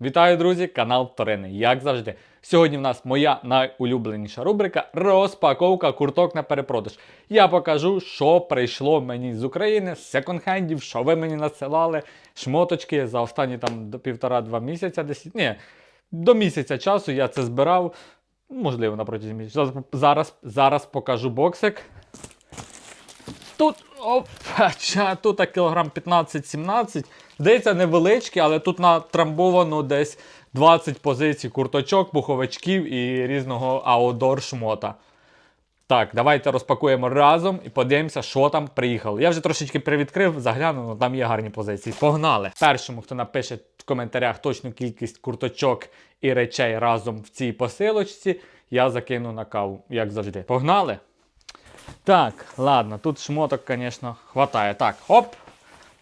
Вітаю, друзі! Канал Вторини, як завжди. Сьогодні в нас моя найулюбленіша рубрика розпаковка курток на перепродаж. Я покажу, що прийшло мені з України, з секонд-хендів, що ви мені надсилали, шмоточки за останні там до півтора-два місяця. Десь ні, до місяця часу я це збирав. Можливо, на протязі місяця. Зараз, зараз, покажу боксик. Тут опа, тут кілограм 15-17. Здається, невеличкі, але тут натрамбовано десь 20 позицій курточок, пуховичків і різного аудор шмота. Так, давайте розпакуємо разом і подивимося, що там приїхало. Я вже трошечки привідкрив, заглянув, ну, там є гарні позиції. Погнали! Першому, хто напише в коментарях точну кількість курточок і речей разом в цій посилочці, я закину на каву, як завжди. Погнали! Так, ладно, тут шмоток, звісно, хватає. Так, хоп.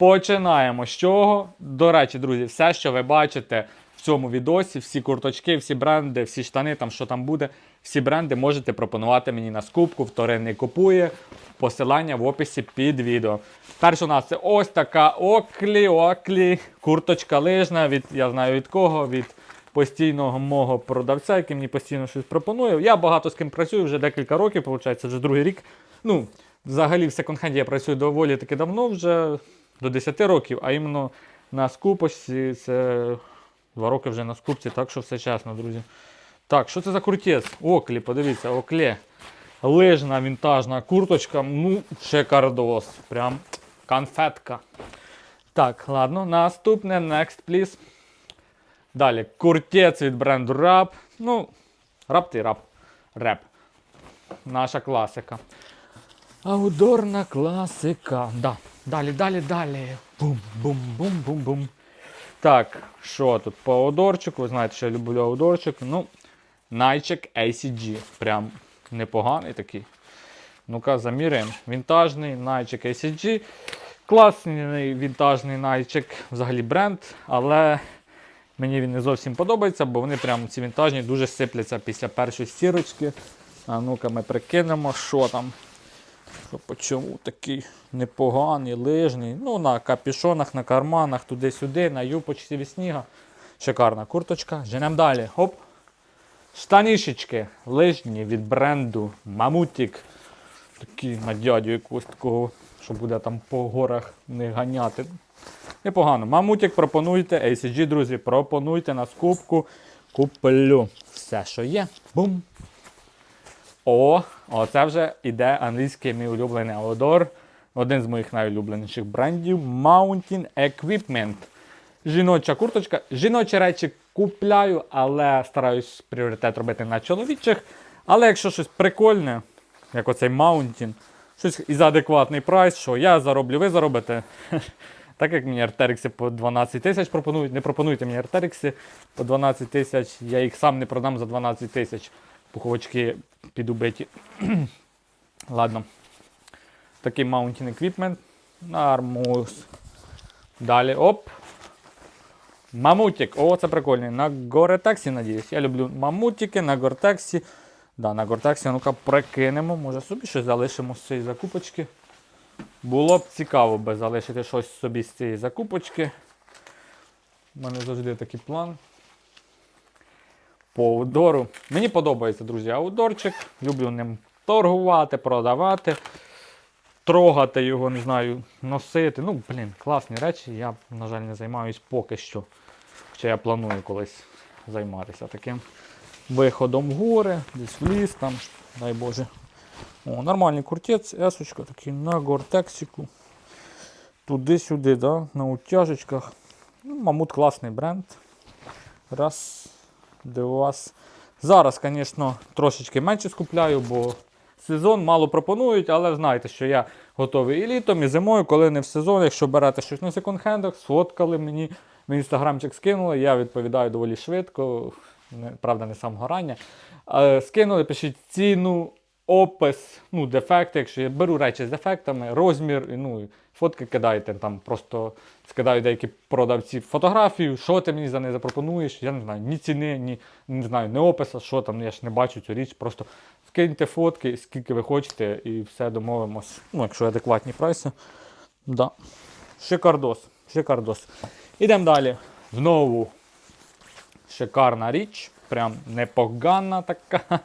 Починаємо з чого. До речі, друзі, все, що ви бачите в цьому відосі, всі курточки, всі бренди, всі штани, там що там буде, всі бренди можете пропонувати мені на скупку, вторинний купує. Посилання в описі під відео. Перше у нас це ось така оклі, оклі, курточка лижна, від, я знаю від кого, від постійного мого продавця, який мені постійно щось пропонує. Я багато з ким працюю вже декілька років, виходить, вже другий рік. Ну, взагалі в секонд-хенді я працюю доволі таки давно, вже до 10 років, а іменно на скупочці це 2 роки вже на скупці, так що все чесно, друзі. Так, що це за куртець? Оклі, подивіться, окле. Лижна вінтажна курточка, ну, шикардос. Прям конфетка. Так, ладно, наступне, next, please. Далі, куртець від бренду Rap. Ну, рап ти рап. Реп. Наша класика. Аудорна класика. Да. Далі, далі, далі. Бум-бум-бум-бум-бум. Так, що тут по аудорчику? Ви знаєте, що я люблю аудорчик. Ну, Nike ACG. Прям непоганий такий. Ну-ка, заміряємо. Вінтажний Nike ACG. Класний вінтажний Nike взагалі бренд, але мені він не зовсім подобається, бо вони прям ці вінтажні дуже сипляться після першої стірочки. А ну-ка ми прикинемо, що там. Що по такий непоганий, лижний. Ну, на капюшонах, на карманах, туди-сюди, на юпочці від сніга. Шикарна курточка. Женемо далі. Хоп. Штанішечки лижні від бренду Мамутік. Такі на дядю якогось такого, що буде там по горах не ганяти. Непогано. Мамутік пропонуйте, ACG, друзі, пропонуйте на скупку. Куплю все, що є. Бум! О, оце вже іде англійський мій улюблений Аудор. Один з моїх найулюбленіших брендів Mountain Equipment. Жіноча курточка. Жіночі речі купляю, але стараюсь пріоритет робити на чоловічих. Але якщо щось прикольне, як оцей Mountain, щось і за адекватний прайс, що я зароблю, ви заробите. Так як мені артерикси по 12 тисяч пропонують, не пропонуйте мені артерикси по 12 тисяч, я їх сам не продам за 12 тисяч. Пуховички підубиті. Ладно. Такий Mountain Equipment. Армус. Далі. Оп. Мамутик. О, це прикольний. На Гортексі, надіюсь. Я люблю мамутики на Гортексі. Да, на Гортексі, ну-ка прикинемо. Може собі щось залишимо з цієї закупочки. Було б цікаво би залишити щось собі з цієї закупочки. У мене завжди такий план. По аудору. Мені подобається, друзі, аудорчик. Люблю ним торгувати, продавати, трогати його, не знаю, носити. Ну, блін, класні речі. Я, на жаль, не займаюсь поки що. Хоча я планую колись займатися таким виходом в гори, десь в ліс, там, дай Боже. О, нормальний куртець, есочка такий на гортексіку. Туди-сюди, да, на утяжечках. Ну, Мамут класний бренд. Раз, два. Зараз, звісно, трошечки менше скупляю, бо сезон мало пропонують, але знаєте, що я готовий і літом, і зимою, коли не в сезон. Якщо берете щось на секонд-хендах, сфоткали мені, в інстаграмчик скинули, я відповідаю доволі швидко. Правда, не самого горання. Е, Скинули, пишіть ціну, опис, ну, дефекти. Якщо я беру речі з дефектами, розмір, ну, фотки кидайте. Там просто скидають деякі продавці фотографію, що ти мені за неї запропонуєш. Я не знаю, ні ціни, ні не знаю, ні опису, що там, я ж не бачу цю річ. Просто скиньте фотки, скільки ви хочете, і все домовимось. Ну, якщо адекватні прайси. Да. Шикардос. Шикардос. Ідемо далі. Знову Шикарна річ. Прям непогана така.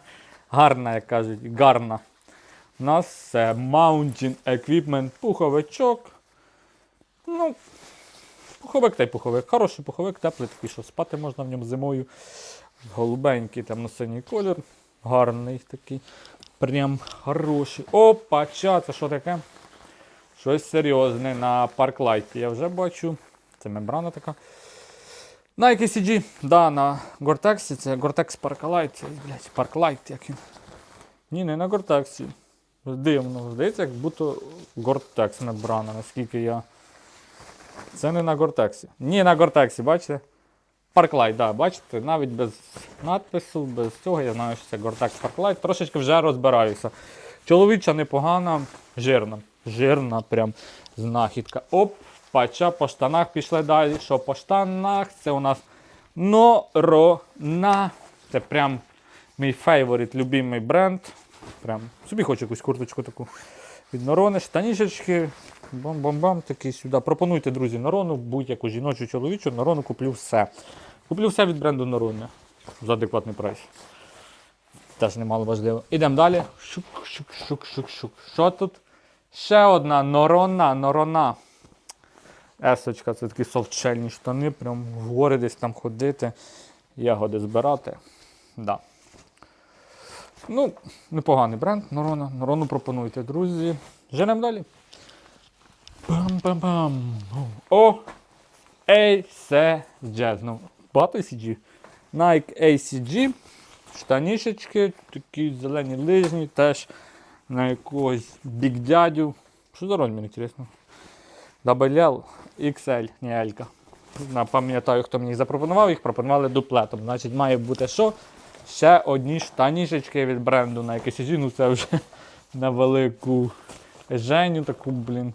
Гарна, як кажуть, гарна. У нас це Mountain Equipment пуховичок. Ну, пуховик та й пуховик. Хороший пуховик, теплий такий, що спати можна в ньому зимою. Голубенький темно-синій колір. Гарний такий. Прям хороший. Опа, ча, це що таке? Щось серйозне на парклайті. Я вже бачу. Це мембрана така. На ECG, да, на Гортексі, це Гортекс це, блядь, Parklight, як він. Ні, не на Гортексі. Дивно, здається, як будто Гортекс мембрана, наскільки я. Це не на Гортексі. Ні, на Гортексі, бачите? Парклайт, да, бачите, навіть без надпису, без цього, я знаю, що це Гортекс Парклайт. Трошечки вже розбираюся. Чоловіча непогана, жирна. Жирна прям знахідка. Оп, пача по штанах пішли далі. Що по штанах? Це у нас Норона. Це прям мій фейворит, любимий бренд. Прям собі хочу якусь курточку таку від Норони, штанішечки. Бам-бам-бам, такий сюди. Пропонуйте, друзі, Норону, будь-яку жіночу, чоловічу, Норону куплю все. Куплю все від бренду Норони за адекватний прайс. Теж немало важливо. Ідемо далі. Шук, шук, шук, шук, шук. Що тут? Ще одна Норона, Норона. Есочка, це такі софтшельні штани, прям в гори десь там ходити, ягоди збирати. Да. Ну, непоганий бренд Норона. Норону пропонуйте, друзі. Женемо далі. Пам-пам-пам. О! ACG. Ну, багато ACG. Nike ACG. Штанішечки, такі зелені лижні, теж на якогось Big дядю. Що за розмір, інтересно? WL, XL, не L. Пам'ятаю, хто мені запропонував, їх пропонували дуплетом. Значить, має бути що? Ще одні штанішечки від бренду на якийсь ну це вже на велику Женю таку, блін.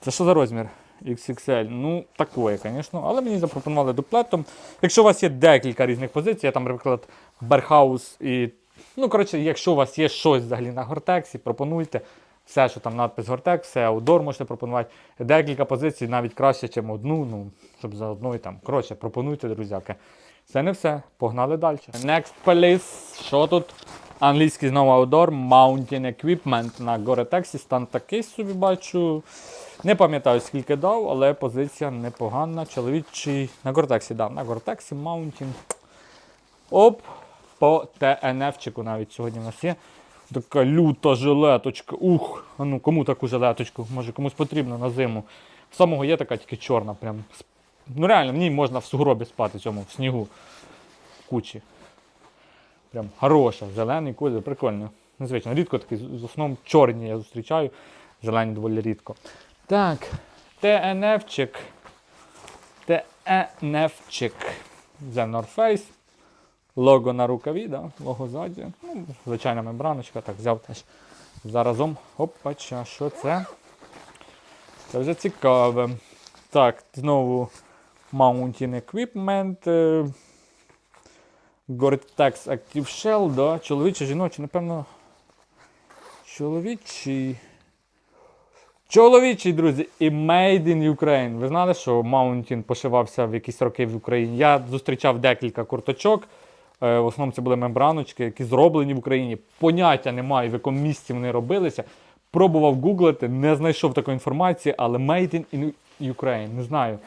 Це що за розмір? XXL. Ну, такое, звісно. Але мені запропонували дуплетом. Якщо у вас є декілька різних позицій, я там, наприклад, Берхаус і. Ну, коротше, якщо у вас є щось взагалі на Гортексі, пропонуйте. Все, що там надпис Гортекс, все аудор можете пропонувати. Декілька позицій навіть краще, ніж одну, ну, щоб за одною там. Коротше, пропонуйте, друзяки. Це не все. Погнали далі. Next place. Що тут? Англійський знову outdoor, Mountain Equipment на Gore-Tex. Стан такий собі бачу. Не пам'ятаю, скільки дав, але позиція непогана. Чоловічий на Гортексі дав. На Гортексі Mountain. Оп, по ТНФчику навіть сьогодні у нас є. Така люта жилеточка. Ух, а ну кому таку жилеточку? Може комусь потрібно на зиму. Самого є така тільки чорна. Прям. Ну реально, в ній можна в сугробі спати, цьому, в снігу. В кучі. Прям хороша, зелений колір, прикольно. Незвично. Рідко такий, з основному чорні я зустрічаю. Зелені доволі рідко. Так, ТНФчик. ТНФчик. The North Face. Лого на рукаві, да? лого ззаді. Ну, звичайна мембраночка, так взяв теж заразом. Опача, що це? Це вже цікаве. Так, знову Mountain Equipment. е, Gore-Tex Active Shell, да? чоловічий, жіночий, напевно. Чоловічий. Чоловічий, друзі, і Made in Ukraine. Ви знали, що Mountain пошивався в якісь роки в Україні. Я зустрічав декілька курточок. Е, В основному це були мембраночки, які зроблені в Україні. Поняття немає, в якому місці вони робилися. Пробував гуглити, не знайшов такої інформації, але Made in Ukraine, не знаю.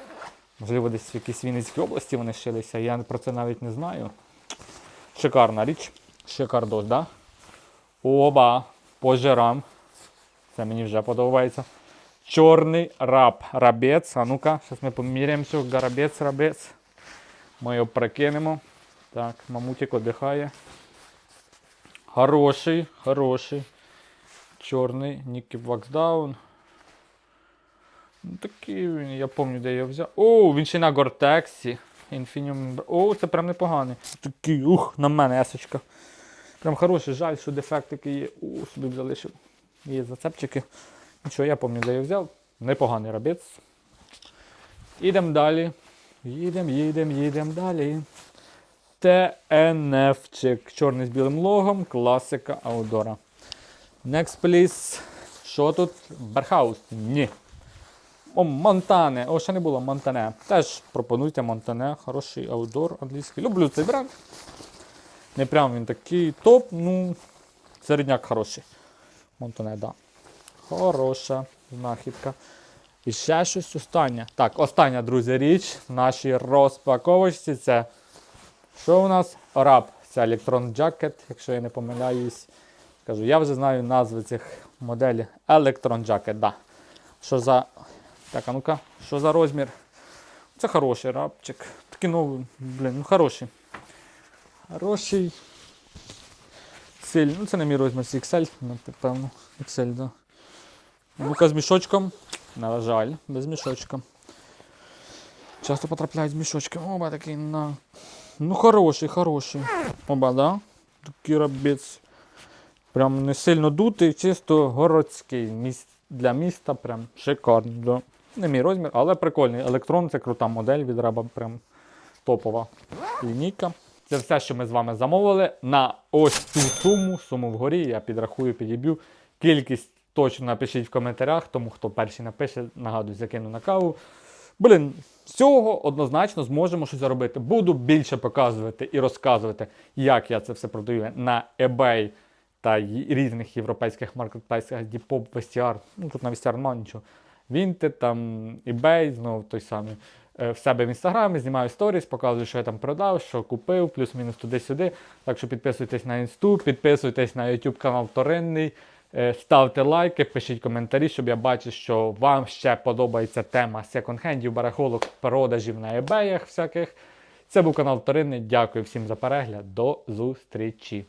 Можливо, десь в якійсь Вінницькій області вони шилися, я про це навіть не знаю. Шикарна річ. Шикардос, да? Оба, по жирам. Це мені вже подобається. Чорний раб. Рабець. А ну-ка, зараз ми поміряємо. Гарабець, рабець. Ми його прикинемо. Так, мамутик віддихає. Хороший, хороший. Чорний, Нікі Ваксдаун. Ну, такий він, я пам'ятаю, де я взяв. О, він ще на Гортексі. Infineum. О, це прям непоганий. Такий, ух, на мене есочка. Прям хороший, жаль, що дефект такий є. О, собі б залишив. Є зацепчики. Нічого, я пам'ятаю, де я взяв. Непоганий рабець. Ідемо далі. Їдемо, їдемо, їдемо далі. ТНФчик. Чорний з білим логом, класика аудора. Next, please. Що тут? Бархаус? Ні. О, Монтане. О, ще не було Монтане. Теж пропонуйте Монтане. Хороший аудор англійський. Люблю цей бренд. Не прям він такий топ, ну, середняк хороший. Монтане, да. Хороша знахідка. І ще щось останнє. Так, остання, друзі, річ в нашій розпаковочці це що у нас? Раб. Це Electron Jacket, якщо я не помиляюсь. Кажу, я вже знаю назви цих моделей. Electron Jacket, да. Що за. Так, а ну-ка, що за розмір? Це хороший рабчик. Такий новий, блін, ну хороший. Хороший. Сильний. Ну це не мій розмір, це XL, напевно. XL, да. Ну-ка з мішочком. На жаль, без мішочка. Часто потрапляють з мішочком. Оба такий на. Ну хороший, хороший. Оба, да? Такий рабець. Прям не сильно дутий, чисто городський. Міс... Для міста прям шикарний. Да. Не мій розмір, але прикольний. Електрон це крута модель від раба, прям топова лінійка. Це все, що ми з вами замовили. На ось цю суму, суму вгорі, я підрахую, підіб'ю. Кількість точно напишіть в коментарях, тому хто перший напише, нагадую, закину на каву. Блін, з цього однозначно зможемо щось заробити. Буду більше показувати і розказувати, як я це все продаю на eBay та різних європейських маркетплейсах, Vestiaire. Ну тут на Vestiaire немає нічого. Vinted, там eBay, знову той самий. Е, В себе в інстаграмі знімаю сторіс, показую, що я там продав, що купив, плюс-мінус туди-сюди. Так що підписуйтесь на інсту, підписуйтесь на YouTube канал Вторинний. Е, Ставте лайки, пишіть коментарі, щоб я бачив, що вам ще подобається тема секонд-хендів, барахолок, продажів на eBay всяких. Це був канал Торини. Дякую всім за перегляд. До зустрічі!